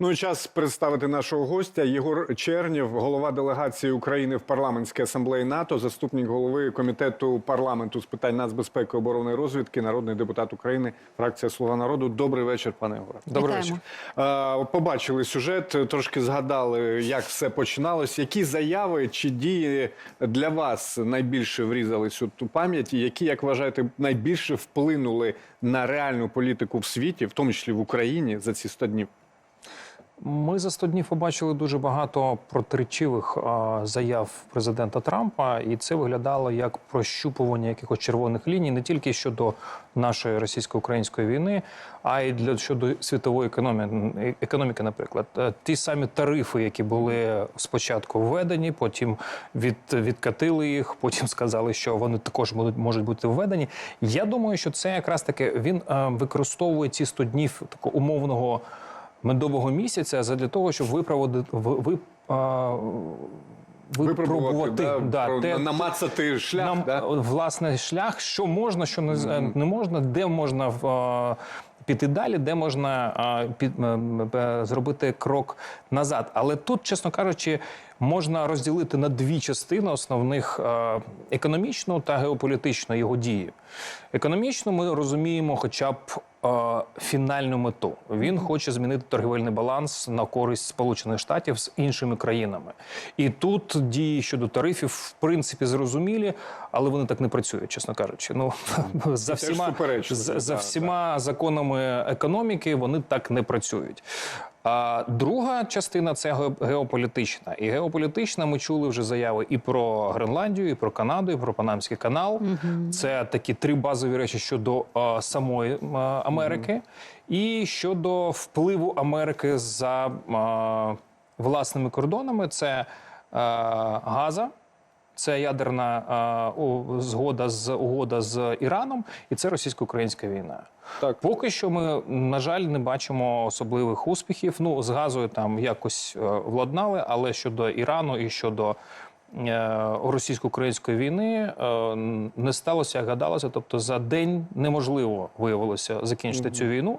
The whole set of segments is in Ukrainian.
Ну і час представити нашого гостя Єгор Чернєв, голова делегації України в парламентській асамблеї НАТО, заступник голови комітету парламенту з питань нацбезпеки, оборони і розвідки, народний депутат України, фракція Слуга народу. Добрий вечір, пане Єгоре. Добрий вечір. Побачили сюжет, трошки згадали, як все починалось. Які заяви чи дії для вас найбільше врізались у ту пам'ять, і які, як вважаєте, найбільше вплинули на реальну політику в світі, в тому числі в Україні, за ці 100 днів? Ми за 100 днів побачили дуже багато протиречивих заяв президента Трампа, і це виглядало як прощупування якихось червоних ліній не тільки щодо нашої російсько-української війни, а й для щодо світової економіки, економіки, наприклад, Е, ті самі тарифи, які були спочатку введені, потім від, відкатили їх, потім сказали, що вони також можуть, можуть бути введені. Я думаю, що це якраз таки він е, використовує ці 100 днів такого умовного медового місяця задля того, щоб виправити ви, а, Випробувати, да, да, те- намацати шлях. нам да? е, власне шлях, що можна, що не, з- не можна, де можна в, піти далі, де можна а, під, а, зробити крок назад. Але тут, чесно кажучи, можна розділити на дві частини основних е, економічну та геополітичну його дії. Економічно ми розуміємо, хоча б. е, Фінальну мету він хоче змінити торгівельний баланс на користь Сполучених Штатів з іншими країнами, і тут дії щодо тарифів в принципі зрозумілі, але вони так не працюють, чесно кажучи. Ну за всіма за, за всіма законами економіки вони так не працюють. А друга частина це геополітична. І геополітична ми чули вже заяви і про Гренландію, і про Канаду, і про Панамський канал. Це такі три базові речі щодо е, самої е, Америки, і щодо впливу Америки за е, власними кордонами. Це е, Газа. Це ядерна е, згода з угода з Іраном, і це російсько-українська війна. Так. Поки що ми, на жаль, не бачимо особливих успіхів. Ну, з газою там якось е, владнали, але щодо Ірану і щодо е, російсько-української війни не сталося, як гадалося. Тобто за день неможливо виявилося закінчити цю війну.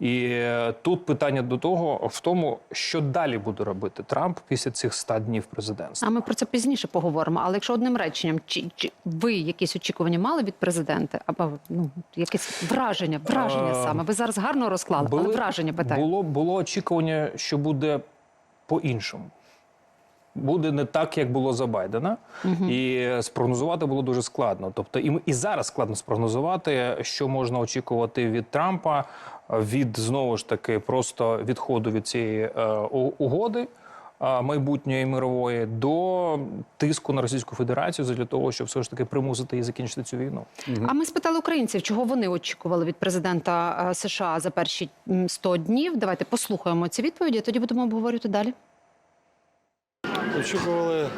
І е, тут питання до того в тому, що далі буде робити Трамп після цих 100 днів президентства. А ми про це пізніше поговоримо. Але якщо одним реченням, чи, чи ви якісь очікування мали від президента, або ну якесь враження, враження Е, саме? Ви зараз гарно розклали, але враження питаю. Було, було очікування, що буде по-іншому. Буде не так, як було за Байдена, і спрогнозувати було дуже складно. Тобто, і, і зараз складно спрогнозувати, що можна очікувати від Трампа, від знову ж таки просто відходу від цієї е, угоди е, майбутньої мирової до тиску на Російську Федерацію для того, щоб все ж таки примусити її закінчити цю війну. А ми спитали українців, чого вони очікували від президента е, США за перші м, 100 днів. Давайте послухаємо ці відповіді, тоді будемо обговорювати далі. Очікували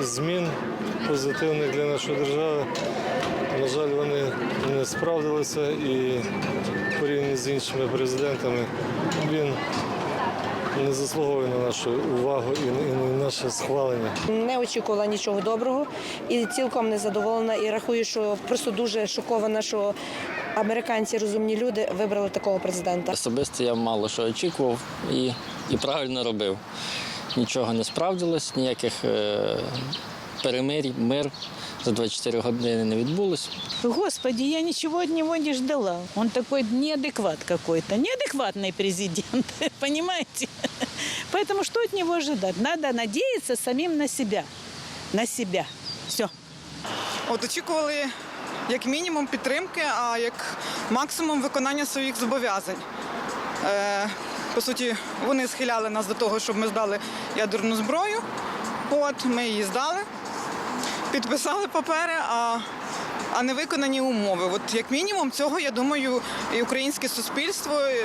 змін позитивних для нашої держави. На жаль, вони справдилися і порівняно з іншими президентами він не заслуговує на нашу увагу і на- наше схвалення. Не очікувала нічого доброго і цілком незадоволена. І рахую, що просто дуже шокована, що американці розумні люди вибрали такого президента. Особисто я мало що очікував і, і правильно робив. Нічого не справдилось, ніяких е, перемирій, мир за 24 години не відбулось. Господи, я ничего от него не ждала. Он такой неадекват какой-то. Неадекватный президент, понимаете? Поэтому что от него ожидать? Надо надеяться самим на себя. На себя. Все. От очікували як мінімум підтримки, а як максимум виконання своїх зобов'язань. Е, по суті, вони схиляли нас до того, щоб ми здали ядерну зброю. От ми її здали, підписали папери, а, а не виконані умови. От як мінімум цього, я думаю, і українське суспільство е,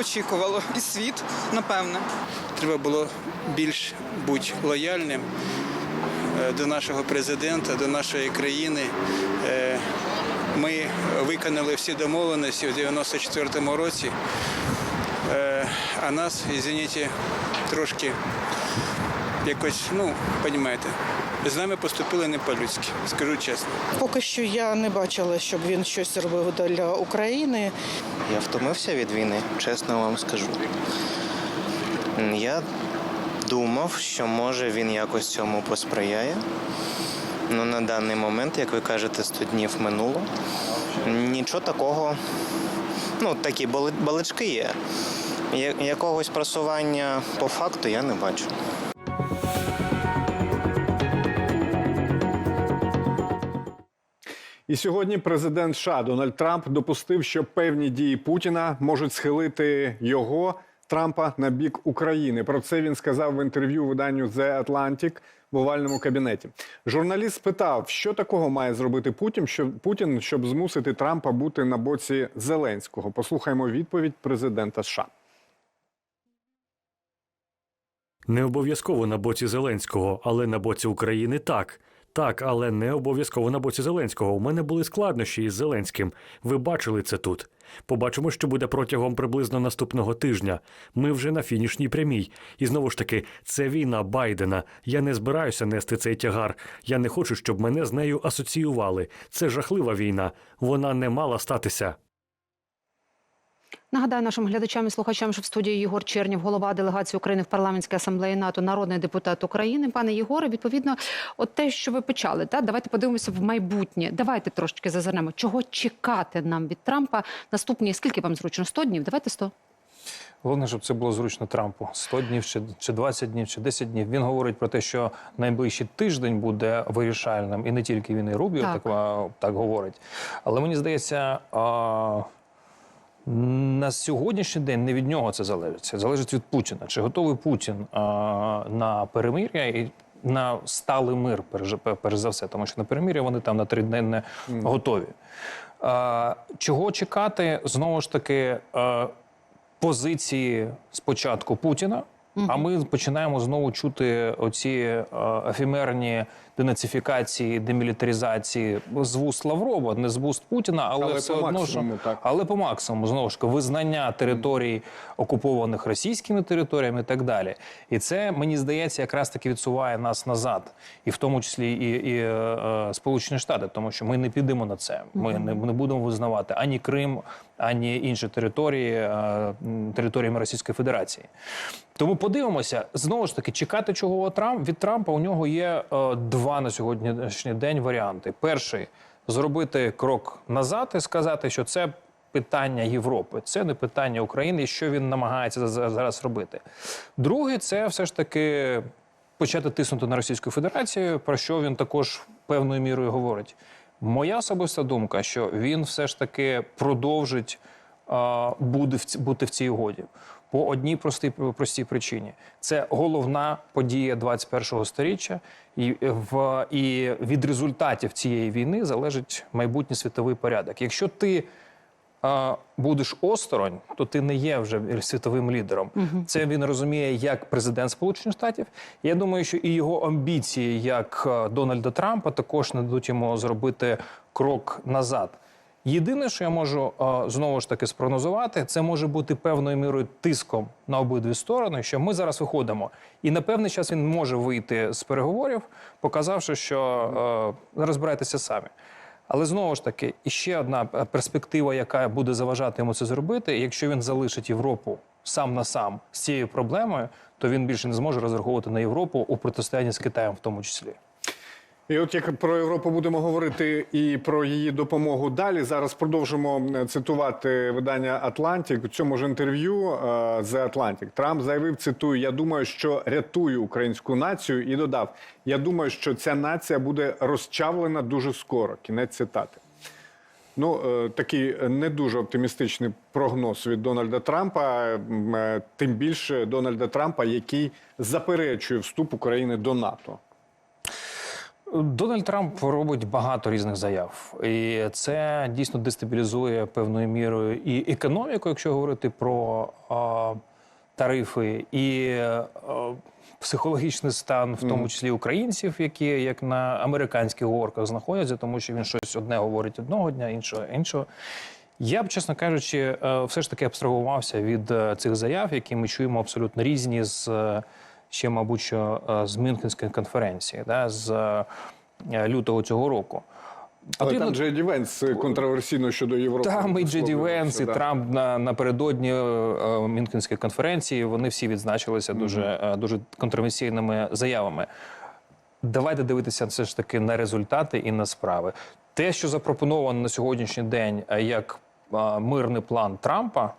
очікувало, і світ, напевне. Треба було більш бути лояльним е, до нашого президента, до нашої країни. Е, Ми виконали всі домовленості у 94-му році, а нас, извините, трошки якось, ну, розумієте, з нами поступили не по-людськи, скажу чесно. Поки що я не бачила, щоб він щось робив для України. Я втомився від війни, чесно вам скажу. Я думав, що може він якось цьому посприяє. Ну, на даний момент, як ви кажете, 100 днів минуло. Нічого такого. Ну, такі бали- балачки є. Якогось просування по факту я не бачу. І сьогодні президент США Дональд Трамп допустив, що певні дії Путіна можуть схилити його Трампа на бік України. Про це він сказав в інтерв'ю виданню The Atlantic в овальному кабінеті. Журналіст спитав, що такого має зробити Путін, щоб Путін, щоб змусити Трампа бути на боці Зеленського. Послухаймо відповідь президента США. Не обов'язково на боці Зеленського, але на боці України так. Так, але не обов'язково на боці Зеленського. У мене були складнощі із Зеленським. Ви бачили це тут. Побачимо, що буде протягом приблизно наступного тижня. Ми вже на фінішній прямій. І знову ж таки, це війна Байдена. Я не збираюся нести цей тягар. Я не хочу, щоб мене з нею асоціювали. Це жахлива війна. Вона не мала статися. Нагадаю нашим глядачам і слухачам, що в студії Єгор Чернів, голова делегації України в парламентській асамблеї НАТО, народний депутат України. Пане Єгоре, відповідно, от те, що ви почали, та давайте подивимося в майбутнє. Давайте трошки зазирнемо. Чого чекати нам від Трампа наступні? Скільки вам зручно? 100 днів? Давайте 100. Головне, щоб це було зручно Трампу. 100 днів, чи, чи 20 днів, чи 10 днів. Він говорить про те, що найближчий тиждень буде вирішальним, і не тільки він і Рубіо Так. так, так говорить. Але мені здається, а, на сьогоднішній день не від нього це залежить. Це залежить від Путіна. Чи готовий Путін а, на перемир'я і на сталий мир, перш, перш за все, тому що на перемир'я вони там на три дні не готові. А, чого чекати? Знову ж таки, а, позиції спочатку Путіна. А ми починаємо знову чути оці е, ефемерні денацифікації, демілітаризації з вуст Лаврова, не з вуст Путіна, але, Але все по одно максимуму, ж, так. але по максимуму знову ж визнання територій, окупованих російськими територіями, і так далі. І це мені здається, якраз таки відсуває нас назад, і в тому числі і, і е, е, Сполучені Штати, тому що ми не підемо на це. Ми не, не будемо визнавати ані Крим, ані інші території е, територіями Російської Федерації. Тому подивимося знову ж таки, чекати чого Трамп від Трампа. У нього є е, два на сьогоднішній день варіанти. Перший зробити крок назад і сказати, що це питання Європи, це не питання України, і що він намагається зараз робити. Другий це все ж таки почати тиснути на Російську Федерацію, про що він також певною мірою говорить. Моя особиста думка, що він все ж таки продовжить буде бути в цій угоді. По одній простій простій причині це головна подія 21-го сторіччя, і в і від результатів цієї війни залежить майбутній світовий порядок. Якщо ти будеш осторонь, то ти не є вже світовим лідером. Це він розуміє як президент Сполучених Штатів. Я думаю, що і його амбіції, як е, Дональда Трампа, також не дадуть йому зробити крок назад. Єдине, що я можу е, знову ж таки спрогнозувати, це може бути певною мірою тиском на обидві сторони, що ми зараз виходимо, і на певний час він може вийти з переговорів, показавши, що е, розбирайтеся самі. Але знову ж таки, іще одна е, перспектива, яка буде заважати йому це зробити, якщо він залишить Європу сам на сам з цією проблемою, то він більше не зможе розраховувати на Європу у протистоянні з Китаєм, в тому числі. І от як про Європу будемо говорити і про її допомогу далі. Зараз продовжимо е, цитувати видання Атлантик. У цьому ж інтерв'ю е, The Atlantic Трамп заявив: цитую: Я думаю, що рятую українську націю, і додав: Я думаю, що ця нація буде розчавлена дуже скоро. Кінець цитати. Ну, е, такий не дуже оптимістичний прогноз від Дональда Трампа, е, тим більше Дональда Трампа, який заперечує вступ України до НАТО. Дональд Трамп робить багато різних заяв, і це дійсно дестабілізує певною мірою і економіку, якщо говорити про а, тарифи, і а, психологічний стан, в тому числі українців, які як на американських горках знаходяться, тому що він щось одне говорить одного дня, іншого іншого. Я б, чесно кажучи, е, все ж таки абстрагувався від е, цих заяв, які ми чуємо абсолютно різні з е, ще, мабуть, що е, з Мюнхенської конференції, да, з е, лютого цього року. Але Потрібно- там Джеді Венс контроверсійно щодо Європи. Там і Джеді Венс, і да. Трамп на, напередодні е, е, Мюнхенської конференції. Вони всі відзначилися дуже, е, дуже контроверсійними заявами. Давайте дивитися все ж таки на результати і на справи. Те, що запропоновано на сьогоднішній день як е, мирний план Трампа,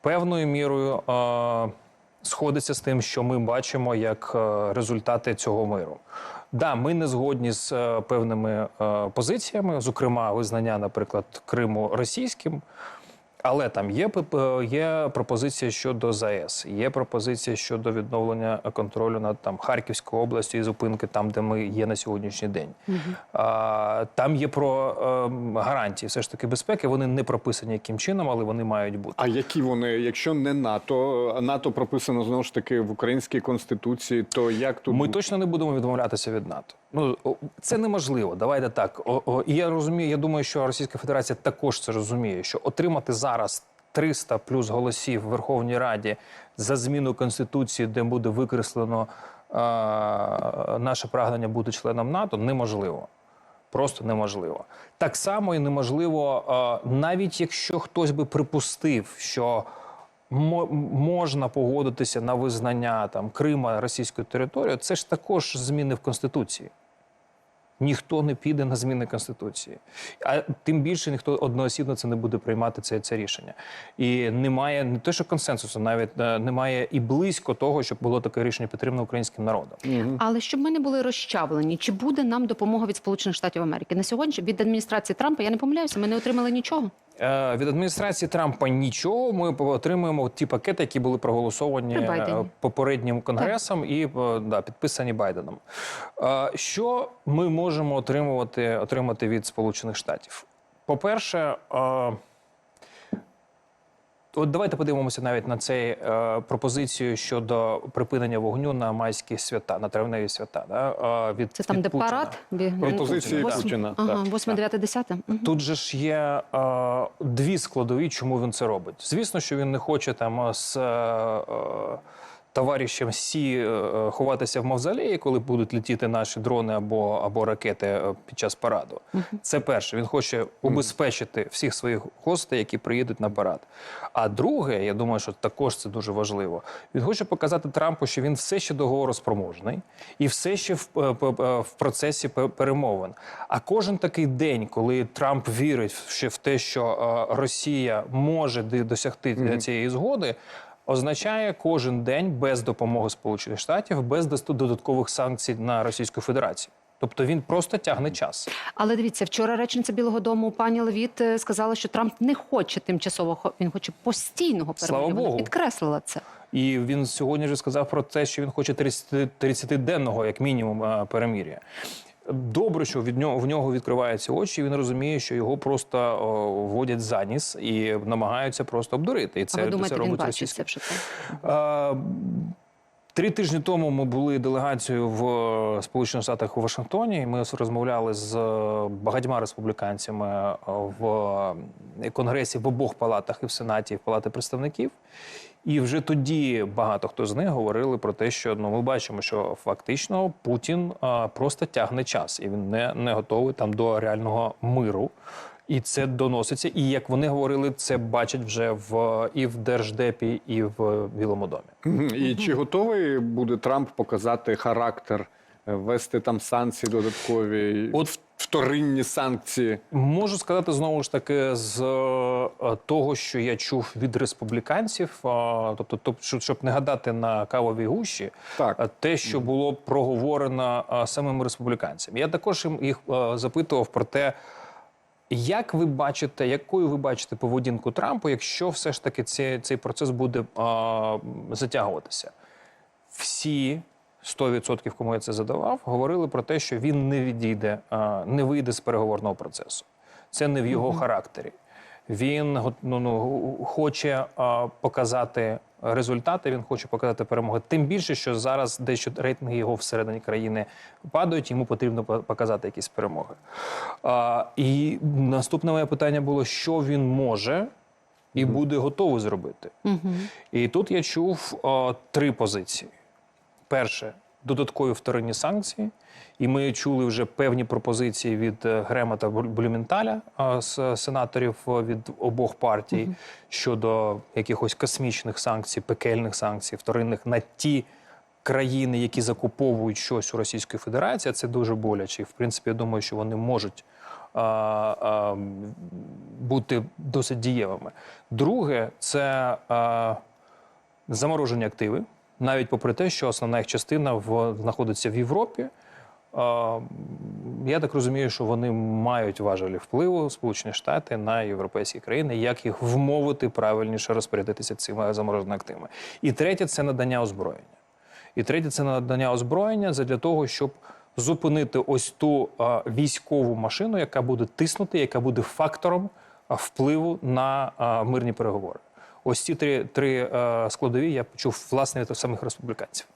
певною мірою е, сходиться з тим, що ми бачимо як е, результати цього миру. Да, ми не згодні з е, певними е, позиціями, зокрема, визнання, наприклад, Криму російським. Але там є п- є пропозиція щодо ЗАЕС, є пропозиція щодо відновлення контролю над там Харківською областю і зупинки там, де ми є на сьогоднішній день. А, там є про е, гарантії все ж таки безпеки. Вони не прописані яким чином, але вони мають бути. А які вони, якщо не НАТО, а НАТО прописано знову ж таки в українській конституції, то як тут Ми точно не будемо відмовлятися від НАТО. Ну це неможливо. Давайте так. О, о, і я розумію. Я думаю, що Російська Федерація також це розуміє, що отримати зараз 300 плюс голосів в Верховній Раді за зміну конституції, де буде викреслено е, наше прагнення бути членом НАТО, неможливо. Просто неможливо. Так само і неможливо, е, навіть якщо хтось би припустив, що можна погодитися на визнання там Крима російською територією, це ж також зміни в Конституції. Ніхто не піде на зміни Конституції. А тим більше ніхто одноосібно це не буде приймати це, це рішення. І немає не те, що консенсусу, навіть е, немає і близько того, щоб було таке рішення підтримано українським народом. Але щоб ми не були розчавлені, чи буде нам допомога від Сполучених Штатів Америки на сьогодні від адміністрації Трампа? Я не помиляюся, ми не отримали нічого. Е, Від адміністрації Трампа нічого. Ми отримуємо ті пакети, які були проголосовані е, попереднім конгресом і е, да, підписані Байденом. Що ми можемо отримувати, отримати від Сполучених Штатів? По-перше, е, От давайте подивимося навіть на цей е, пропозицію щодо припинення вогню на майські свята, на травневі свята. Да, е, від, Це там, від де Путіна. парад бі- Пропозиції Путіна. Путіна, Ага, так. 8, 9, 10. Тут же ж є е, дві складові, чому він це робить. Звісно, що він не хоче там е, з е, товаришем Сі е, е, ховатися в мавзолеї, коли будуть летіти наші дрони або, або ракети е, під час параду. Це перше. Він хоче убезпечити всіх своїх гостей, які приїдуть на парад. А друге, я думаю, що також це дуже важливо. Він хоче показати Трампу, що він все ще договороспроможний і все ще в, в процесі перемовин. А кожен такий день, коли Трамп вірить ще в те, що Росія може досягти цієї згоди. Означає кожен день без допомоги Сполучених Штатів, без додаткових санкцій на Російську Федерацію. Тобто він просто тягне час. Але дивіться, вчора речниця Білого Дому пані Левіт е, сказала, що Трамп не хоче тимчасового, він хоче постійного перемир'я. Вона підкреслила це. І він сьогодні вже сказав про те, що він хоче 30 30-денного, як мінімум, е, перемір'я. Добре, що від нього в нього відкриваються очі. і Він розуміє, що його просто о, вводять за ніс і намагаються просто обдурити. І це, а ви думаєте, це робить він російська це вже так? Три тижні тому ми були делегацією в е, Сполучених Штатах у Вашингтоні. і Ми розмовляли з е, багатьма республіканцями е, в конгресі в обох палатах і в сенаті, і в палати представників. І вже тоді багато хто з них говорили про те, що ну ми бачимо, що фактично Путін е, просто тягне час, і він не, не готовий там до реального миру. І це доноситься. І як вони говорили, це бачать вже в і в держдепі, і в Білому домі. І чи готовий буде Трамп показати характер, е, ввести там санкції додаткові, От вторинні санкції? Можу сказати знову ж таки з е, того, що я чув від республіканців, е, тобто, щоб- не гадати на кавовій гущі, Так. е, те, що було проговорено е, самими республіканцями. Я також їх е, запитував про те. Як ви бачите, якою ви бачите поведінку Трампа, якщо все ж таки цей, цей процес буде а, затягуватися? Всі 100%, кому я це задавав, говорили про те, що він не відійде, а, не вийде з переговорного процесу. Це не в його характері. Він ну, ну, хоче а, показати результати, він хоче показати перемоги. Тим більше, що зараз дещо рейтинги його всередині країни падають, йому потрібно показати якісь перемоги. А, і наступне моє питання було: що він може і буде готовий зробити. І тут я чув а, три позиції. Перше, додаткові вторинні санкції. І ми чули вже певні пропозиції від е, Грема та Блюменталя, е, з сенаторів е, від обох партій щодо якихось космічних санкцій, пекельних санкцій, вторинних на ті країни, які закуповують щось у Російської Федерації. Це дуже боляче. І, в принципі, я думаю, що вони можуть а, а, бути досить дієвими. Друге, це а, заморожені активи, навіть попри те, що основна їх частина в, знаходиться в Європі. Я так розумію, що вони мають важелі впливу Сполучені Штати на європейські країни, як їх вмовити правильніше розпорядитися цими замороженими активами. І третє це надання озброєння. І третє це надання озброєння для того, щоб зупинити ось ту військову машину, яка буде тиснути, яка буде фактором впливу на мирні переговори. Ось ці три, три е, складові я почув власне від самих республіканців.